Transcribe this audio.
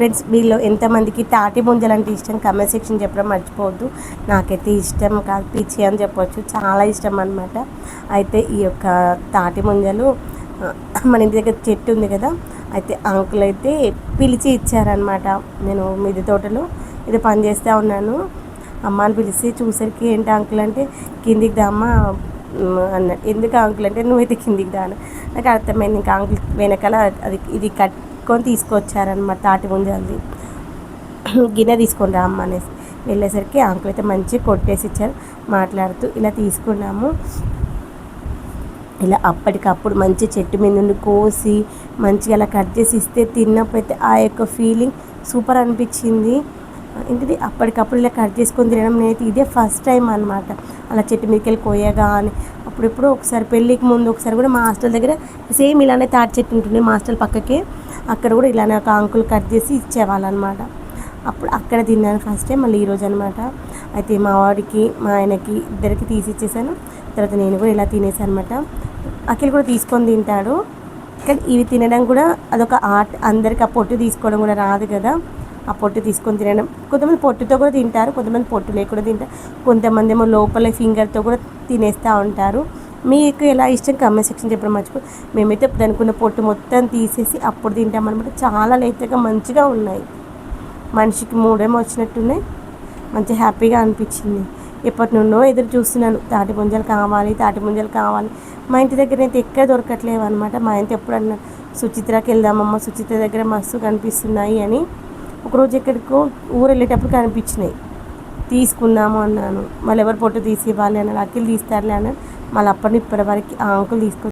Friends వీళ్ళు ఎంతమందికి తాటి ముంజలు అంటే ఇష్టం? కమెంట్ సెక్షన్ చెప్పడం మర్చిపోవద్దు. నాకైతే ఇష్టం కాదు. పిచ్చి అని చెప్పొచ్చు. చాలా ఇష్టం అనమాట అయితే ఈ యొక్క తాటి ముంజలు మన ఇంటి దగ్గర చెట్టు ఉంది కదా అయితే అంకుల్ అయితే పిలిచి ఇచ్చారనమాట నేను మిది తోటలో ఇది పని చేస్తూ ఉన్నాను. అమ్మ అని పిలిచి చూసరికి ఏంటి అంకుల్ అంటే కిందికి దామ్మ అన్నాడు ఎందుకు అంకుల్ అంటే నువ్వైతే కిందికి దాను నాకు అర్థమైంది. ఇంకా అంకుల్ వెనకాల అది ఇది కట్ పెట్టుకొని తీసుకొచ్చారనమాట తాటి ముంజల్ది గిన్నె తీసుకొని రా అనేసి వెళ్ళేసరికి అంకుల్ అయితే మంచిగా కొట్టేసి ఇచ్చారు. మాట్లాడుతూ ఇలా తీసుకున్నాము. ఇలా అప్పటికప్పుడు మంచి చెట్టు మీద నుండి కోసి మంచిగా అలా కట్ చేసి ఇస్తే తిన్నప్పుడు అయితే ఆ యొక్క ఫీలింగ్ సూపర్ అనిపించింది. ఏంటిది? అప్పటికప్పుడు ఇలా కట్ చేసుకొని తినడం నేనైతే ఇదే ఫస్ట్ టైం అనమాట అలా చెట్టు మీదకి వెళ్ళి కోయగా అని అప్పుడెప్పుడు ఒకసారి పెళ్ళికి ముందు ఒకసారి కూడా మా హాస్టల్ దగ్గర సేమ్ ఇలానే తాటి చెట్టు ఉంటుండే మా హాస్టల్ పక్కకే. అక్కడ కూడా ఇలానే ఒక అంకుల్ కట్ చేసి ఇచ్చేవాళ్ళు అనమాట అప్పుడు అక్కడ తిన్నాను ఫస్ట్ టైం మళ్ళీ ఈరోజు అనమాట అయితే మా వాడికి మా ఆయనకి ఇద్దరికి తీసి ఇచ్చేసాను. తర్వాత నేను కూడా ఇలా తినేసాను అనమాట అఖిల్ కూడా తీసుకొని తింటాడు. కానీ ఇవి తినడం కూడా అదొక ఆర్ట్ అందరికి ఆ పొట్టు తీసుకోవడం కూడా రాదు కదా. ఆ పొట్టు తీసుకొని తినడం. కొంతమంది పొట్టుతో కూడా తింటారు కొంతమంది పొట్టు లేకుండా తింటారు. కొంతమంది ఏమో లోపల ఫింగర్తో కూడా తినేస్తూ ఉంటారు. మీకు ఎలా ఇష్టం కమెంట్ సెక్షన్ చెప్పడం మర్చిపో మేమైతే ఇప్పుడు అనుకున్న పొట్టు మొత్తం తీసేసి అప్పుడు తింటాం అనమాట చాలా లేతగా మంచిగా ఉన్నాయి. మనిషికి మూడేమో వచ్చినట్టున్నాయి. మంచి హ్యాపీగా అనిపించింది. ఎప్పటి నుండో ఎదురు చూస్తున్నాను. తాటి ముంజలు కావాలి తాటి ముంజలు కావాలి. మా ఇంటి దగ్గర అయితే ఎక్కడ దొరకట్లేవు అనమాట మా ఇంటి ఎప్పుడు సుచిత్రకి వెళ్దామమ్మ సుచిత్ర దగ్గర మస్తు కనిపిస్తున్నాయి అని ఒకరోజు ఎక్కడికో ఊరు వెళ్ళేటప్పుడు కనిపించినాయి తీసుకుందాము అన్నాను. మళ్ళీ ఎవరు పొట్టు తీసి ఇవ్వాలి అన్నారు అఖిల్ తీస్తారులే అన్నాడు. మళ్ళీ అప్పటి ఇప్పటి వరకు ఆ అంకులు తీసుకొచ్చి